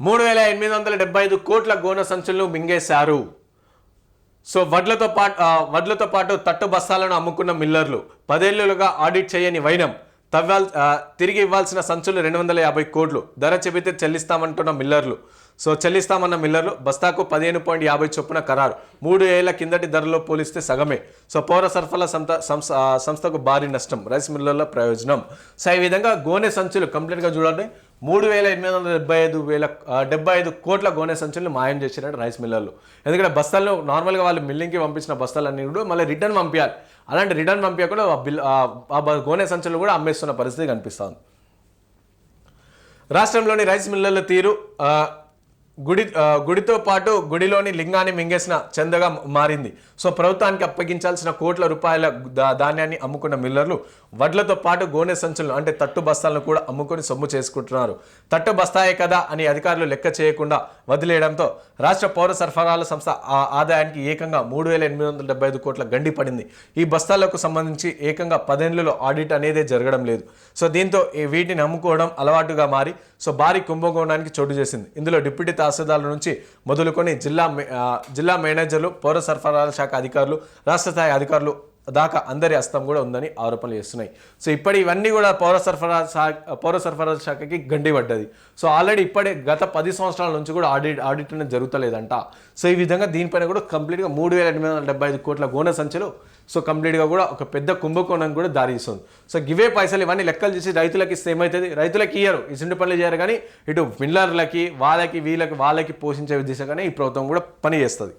మూడు వేల ఎనిమిది వందల డెబ్బై ఐదు కోట్ల గోన సంచులను మింగేశారు. సో వడ్లతో పాటు వడ్లతో పాటు తట్టు బస్తాలను అమ్ముకున్న మిల్లర్లు పదేళ్ళుగా ఆడిట్ చేయని వైనం తవ్వాల్ తిరిగి ఇవ్వాల్సిన సంచులు రెండు వందల యాభై కోట్లు. ధర చెబితే చెల్లిస్తామంటున్న మిల్లర్లు. సో చెల్లిస్తామన్న మిల్లర్లు బస్తాకు పదిహేను పాయింట్ యాభై చొప్పున ఖరారు. మూడు ఏళ్ళ కిందటి ధరలో పోలిస్తే సగమే. సో పౌర సరఫరా సంస్థ సంస్థకు భారీ నష్టం. రైస్ మిల్లర్ల ప్రయోజనం. సో ఈ విధంగా గోనె సంచులు కంప్లీట్గా చూడండి మూడు వేల ఎనిమిది వందల డెబ్బై ఐదు వేల డెబ్బై ఐదు కోట్ల గోనె సంచులను మాయం చేసినట్టు రైస్ మిల్లర్లు. ఎందుకంటే బస్తాలను నార్మల్గా వాళ్ళు మిల్లింగ్కి పంపించిన బస్తాలన్నీ కూడా మళ్ళీ రిటర్న్ పంపించాలి. అలాంటి రిటర్న్ పంపించకుండా కూడా బిల్ ఆ- గోనె సంచులు కూడా అమ్మేస్తున్న పరిస్థితి కనిపిస్తుంది రాష్ట్రంలోని రైస్ మిల్లర్ల తీరు గుడి గుడితో పాటు గుడిలోని లింగాన్ని మింగేసిన చందగా మారింది. సో ప్రభుత్వానికి అప్పగించాల్సిన కోట్ల రూపాయల ధాన్యాన్ని అమ్ముకున్న మిల్లర్లు వడ్లతో పాటు గోనె సంచులను అంటే తట్టు బస్తాలను కూడా అమ్ముకొని సొమ్ము చేసుకుంటున్నారు. తట్టు బస్తాయే కదా అని అధికారులు లెక్క చేయకుండా వదిలేయడంతో రాష్ట్ర పౌర సరఫరాల సంస్థ ఆ ఆదాయానికి ఏకంగా మూడు వేల ఎనిమిది వందల డెబ్బై ఐదు కోట్ల గండి పడింది. ఈ బస్తాలకు సంబంధించి ఏకంగా పదేళ్ళలో ఆడిట్ అనేదే జరగడం లేదు. సో దీంతో ఈ వీటిని అమ్ముకోవడం అలవాటుగా మారి సో భారీ కుంభకోణానికి చోటు చేసింది. ఇందులో డిప్యూటీ తహసీల్దార్ల నుంచి మొదలుకొని జిల్లా మే- జిల్లా మేనేజర్లు పౌర సరఫరాల శాఖ అధికారులు రాష్ట్ర స్థాయి అధికారులు దాకా అందరి హస్తం కూడా ఉందని ఆరోపణలు చేస్తున్నాయి. సో ఇప్పటి ఇవన్నీ కూడా పౌర సరఫరా శాఖ పౌర సరఫరా శాఖకి గండి పడ్డది. సో ఆల్రెడీ ఇప్పటి గత పది సంవత్సరాల నుంచి కూడా ఆడిట్ ఆడిట్ అనేది జరుగుతలేదంట. సో ఈ విధంగా దీనిపైన కూడా కంప్లీట్గా మూడు వేల ఎనిమిది వందల డెబ్బై ఐదు కోట్ల గోన సంచులు సో కంప్లీట్గా కూడా ఒక పెద్ద కుంభకోణం కూడా దారి ఇస్తుంది సో గివే పైసలు ఇవన్నీ లెక్కలు చేసి రైతులకి ఇస్తే ఏమవుతుంది రైతులకి ఇయ్యరు. ఇసుంటి పనులు చేయరు కానీ ఇటు మిల్లర్లకి వాళ్ళకి వీళ్ళకి వాళ్ళకి పోషించే దిశగానే ఈ ప్రభుత్వం కూడా పని చేస్తుంది.